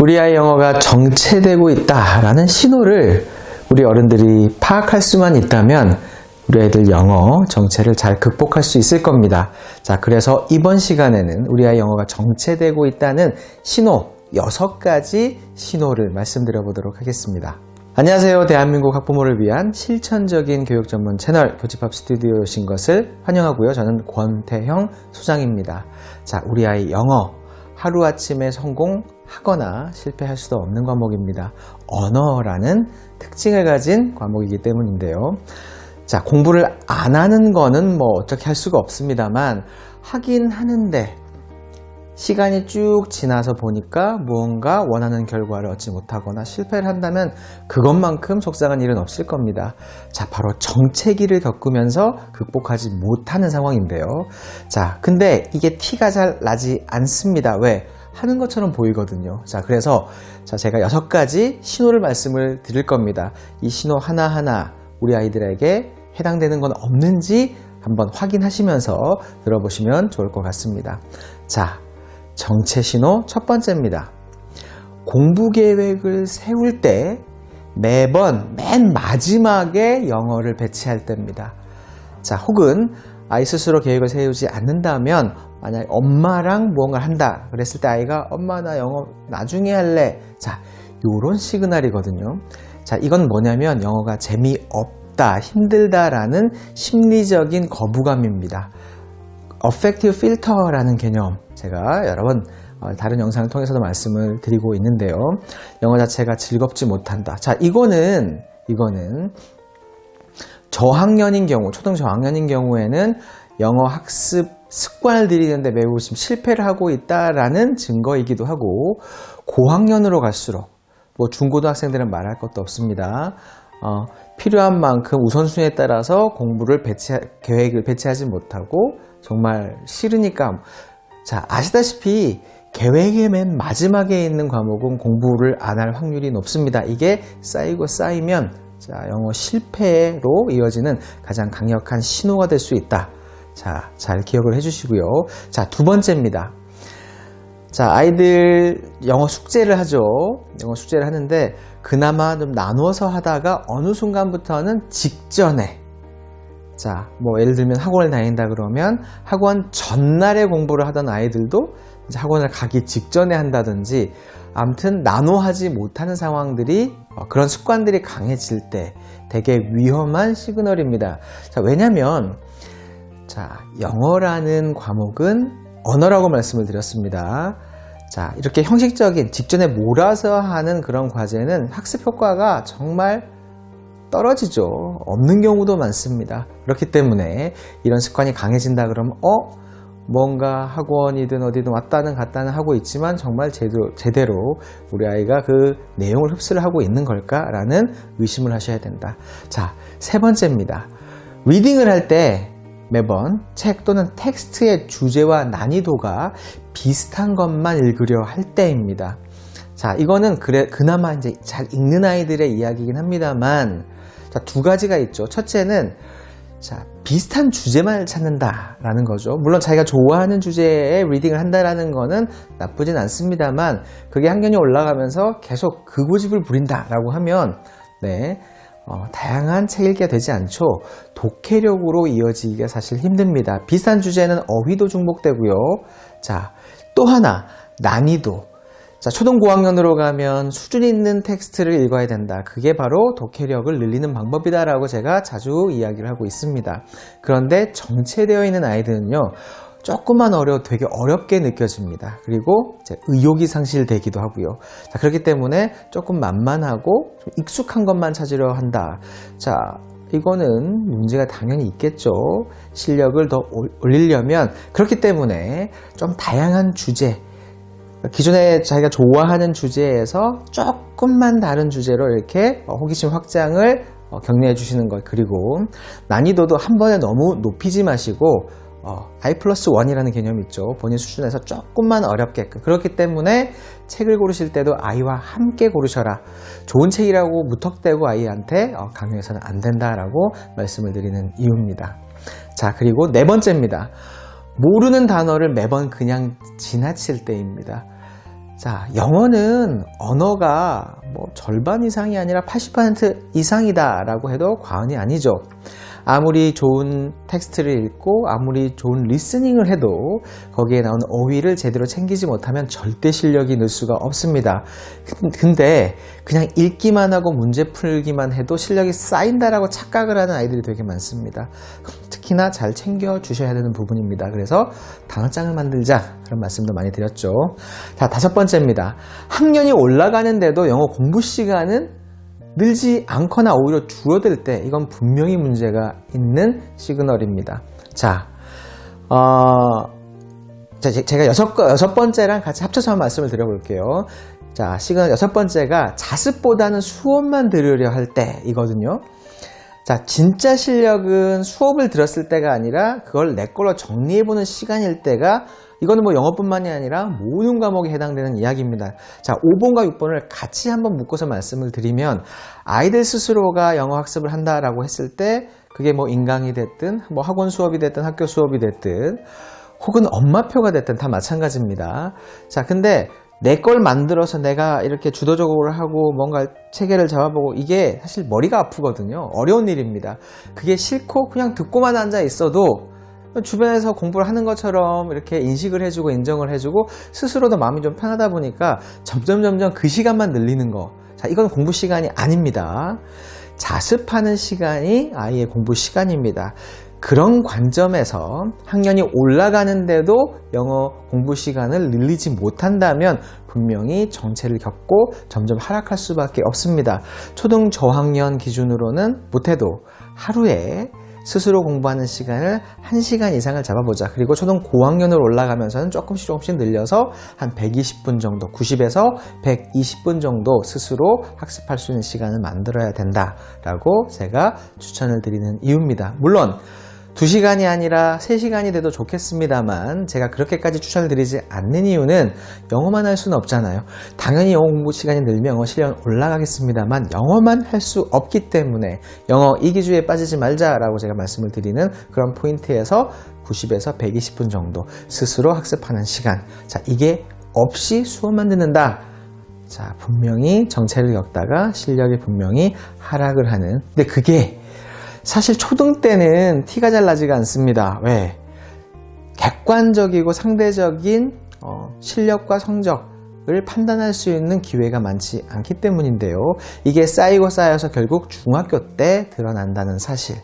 우리 아이 영어가 정체되고 있다라는 신호를 우리 어른들이 파악할 수만 있다면 우리 아이들 영어 정체를 잘 극복할 수 있을 겁니다. 자, 그래서 이번 시간에는 우리 아이 영어가 정체되고 있다는 신호 6가지 신호를 말씀드려 보도록 하겠습니다. 안녕하세요. 대한민국 학부모를 위한 실천적인 교육 전문 채널 교집합 스튜디오에 오신 것을 환영하고요. 저는 권태형 소장입니다. 자, 우리 아이 영어 하루아침에 성공 하거나 실패할 수도 없는 과목입니다. 언어라는 특징을 가진 과목이기 때문인데요. 자, 공부를 안 하는 거는 뭐 어떻게 할 수가 없습니다만 하긴 하는데 시간이 쭉 지나서 보니까 무언가 원하는 결과를 얻지 못하거나 실패를 한다면 그것만큼 속상한 일은 없을 겁니다. 자, 바로 정체기를 겪으면서 극복하지 못하는 상황인데요. 자, 근데 이게 티가 잘 나지 않습니다. 왜? 하는 것처럼 보이거든요. 자, 그래서 자, 제가 여섯 가지 신호를 말씀을 드릴 겁니다. 이 신호 하나하나 우리 아이들에게 해당되는 건 없는지 한번 확인하시면서 들어보시면 좋을 것 같습니다. 자, 정체 신호 첫 번째입니다. 공부 계획을 세울 때 매번 맨 마지막에 영어를 배치할 때입니다. 자, 혹은 아이 스스로 계획을 세우지 않는다면 만약 엄마랑 무언가를 한다 그랬을 때 아이가 엄마 나 영어 나중에 할래. 자 요런 시그널이거든요. 자 이건 뭐냐면 영어가 재미없다 힘들다 라는 심리적인 거부감입니다. Affective filter라는 개념. 제가 여러 번 어, 다른 영상을 통해서도 말씀을 드리고 있는데요. 영어 자체가 즐겁지 못한다. 자 이거는 이거는 저학년인 경우 초등 저학년인 경우에는 영어 학습 습관을 들이는데 매우 지금 실패를 하고 있다라는 증거이기도 하고 고학년으로 갈수록 뭐 중고등학생들은 말할 것도 없습니다. 어, 필요한 만큼 우선순위에 따라서 공부를 배치 계획을 배치하지 못하고 정말 싫으니까 자 아시다시피 계획의 맨 마지막에 있는 과목은 공부를 안 할 확률이 높습니다. 이게 쌓이고 쌓이면 자, 영어 실패로 이어지는 가장 강력한 신호가 될 수 있다. 자, 잘 기억을 해주시고요. 자, 두 번째입니다. 자, 아이들 영어 숙제를 하죠. 영어 숙제를 하는데 그나마 좀 나누어서 하다가 어느 순간부터는 직전에 자, 뭐 예를 들면 학원을 다닌다 그러면 학원 전날에 공부를 하던 아이들도 이제 학원을 가기 직전에 한다든지 아무튼 나눠하지 못하는 상황들이 어, 그런 습관들이 강해질 때 되게 위험한 시그널입니다. 자, 왜냐면 자, 영어라는 과목은 언어라고 말씀을 드렸습니다. 자, 이렇게 형식적인 직전에 몰아서 하는 그런 과제는 학습 효과가 정말 떨어지죠. 없는 경우도 많습니다. 그렇기 때문에 이런 습관이 강해진다 그러면, 어? 뭔가 학원이든 어디든 왔다는 갔다는 하고 있지만 정말 제대로, 제대로 우리 아이가 그 내용을 흡수를 하고 있는 걸까라는 의심을 하셔야 된다. 자, 세 번째입니다. 리딩을 할 때 매번 책 또는 텍스트의 주제와 난이도가 비슷한 것만 읽으려 할 때입니다. 자, 이거는 그래, 그나마 이제 잘 읽는 아이들의 이야기이긴 합니다만, 자, 두 가지가 있죠. 첫째는, 자, 비슷한 주제만 찾는다라는 거죠. 물론 자기가 좋아하는 주제에 리딩을 한다라는 거는 나쁘진 않습니다만, 그게 학년이 올라가면서 계속 그 고집을 부린다라고 하면, 네, 어, 다양한 책 읽기가 되지 않죠. 독해력으로 이어지기가 사실 힘듭니다. 비슷한 주제는 어휘도 중복되고요. 자, 또 하나, 난이도. 자, 초등 고학년으로 가면 수준 있는 텍스트를 읽어야 된다. 그게 바로 독해력을 늘리는 방법이다라고 제가 자주 이야기를 하고 있습니다. 그런데 정체되어 있는 아이들은요, 조금만 어려워 되게 어렵게 느껴집니다. 그리고 의욕이 상실되기도 하고요. 자, 그렇기 때문에 조금 만만하고 좀 익숙한 것만 찾으려 한다. 자, 이거는 문제가 당연히 있겠죠. 실력을 더 올리려면 그렇기 때문에 좀 다양한 주제, 기존에 자기가 좋아하는 주제에서 조금만 다른 주제로 이렇게 호기심 확장을 격려해 주시는 것 그리고 난이도도 한 번에 너무 높이지 마시고 어, I 플러스 1이라는 개념이 있죠. 본인 수준에서 조금만 어렵게끔. 그렇기 때문에 책을 고르실 때도 아이와 함께 고르셔라. 좋은 책이라고 무턱대고 아이한테 어, 강요해서는 안 된다라고 말씀을 드리는 이유입니다. 자, 그리고 네 번째입니다. 모르는 단어를 매번 그냥 지나칠 때입니다. 자, 영어는 언어가 뭐 절반 이상이 아니라 80% 이상이다라고 해도 과언이 아니죠. 아무리 좋은 텍스트를 읽고 아무리 좋은 리스닝을 해도 거기에 나오는 어휘를 제대로 챙기지 못하면 절대 실력이 늘 수가 없습니다. 근데 그냥 읽기만 하고 문제 풀기만 해도 실력이 쌓인다라고 착각을 하는 아이들이 되게 많습니다. 특히나 잘 챙겨 주셔야 되는 부분입니다. 그래서 단어장을 만들자 그런 말씀도 많이 드렸죠. 자, 다섯 번째입니다. 학년이 올라가는데도 영어 공부 시간은 늘지 않거나 오히려 줄어들 때 이건 분명히 문제가 있는 시그널입니다. 자, 어, 제가 여섯, 거- 여섯 번째랑 같이 합쳐서 한 말씀을 드려볼게요. 자, 시그널 여섯 번째가 자습보다는 수업만 들으려 할 때이거든요. 자, 진짜 실력은 수업을 들었을 때가 아니라 그걸 내 걸로 정리해보는 시간일 때가 이거는 뭐 영어뿐만이 아니라 모든 과목에 해당되는 이야기입니다. 자, 5번과 6번을 같이 한번 묶어서 말씀을 드리면 아이들 스스로가 영어 학습을 한다라고 했을 때 그게 뭐 인강이 됐든 뭐 학원 수업이 됐든 학교 수업이 됐든 혹은 엄마표가 됐든 다 마찬가지입니다. 자, 근데 내걸 만들어서 내가 이렇게 주도적으로 하고 뭔가 체계를 잡아보고 이게 사실 머리가 아프거든요. 어려운 일입니다. 그게 싫고 그냥 듣고만 앉아 있어도 주변에서 공부를 하는 것처럼 이렇게 인식을 해주고 인정을 해주고 스스로도 마음이 좀 편하다 보니까 점점 점점 그 시간만 늘리는 거. 자, 이건 공부 시간이 아닙니다. 자습하는 시간이 아이의 공부 시간입니다. 그런 관점에서 학년이 올라가는데도 영어 공부 시간을 늘리지 못한다면 분명히 정체를 겪고 점점 하락할 수밖에 없습니다. 초등 저학년 기준으로는 못해도 하루에 스스로 공부하는 시간을 1시간 이상을 잡아보자. 그리고 초등 고학년으로 올라가면서는 조금씩 조금씩 늘려서 한 120분 정도, 90에서 120분 정도 스스로 학습할 수 있는 시간을 만들어야 된다라고 제가 추천을 드리는 이유입니다. 물론 2시간이 아니라 3시간이 돼도 좋겠습니다만 제가 그렇게까지 추천을 드리지 않는 이유는 영어만 할 수는 없잖아요. 당연히 영어 공부 시간이 늘면 영어 실력은 올라가겠습니다만 영어만 할 수 없기 때문에 영어 이기주의에 빠지지 말자라고 제가 말씀을 드리는 그런 포인트에서 90에서 120분 정도 스스로 학습하는 시간. 자, 이게 없이 수업만 듣는다. 자, 분명히 정체를 겪다가 실력이 분명히 하락을 하는. 근데 그게 사실 초등 때는 티가 잘 나지가 않습니다. 왜? 객관적이고 상대적인 어, 실력과 성적을 판단할 수 있는 기회가 많지 않기 때문인데요. 이게 쌓이고 쌓여서 결국 중학교 때 드러난다는 사실.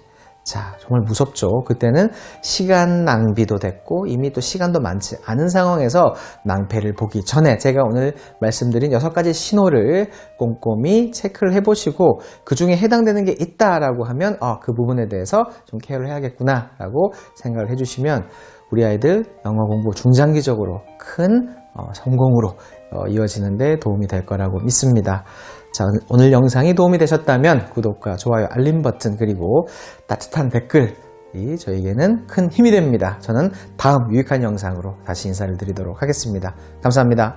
자, 정말 무섭죠. 그때는 시간 낭비도 됐고 이미 또 시간도 많지 않은 상황에서 낭패를 보기 전에 제가 오늘 말씀드린 여섯 가지 신호를 꼼꼼히 체크를 해보시고 그 중에 해당되는 게 있다라고 하면 어, 그 부분에 대해서 좀 케어를 해야겠구나라고 생각을 해주시면 우리 아이들 영어 공부 중장기적으로 큰 어, 성공으로 어, 이어지는데 도움이 될 거라고 믿습니다. 자, 오늘 영상이 도움이 되셨다면 구독과 좋아요, 알림 버튼 그리고 따뜻한 댓글이 저에게는 큰 힘이 됩니다. 저는 다음 유익한 영상으로 다시 인사를 드리도록 하겠습니다. 감사합니다.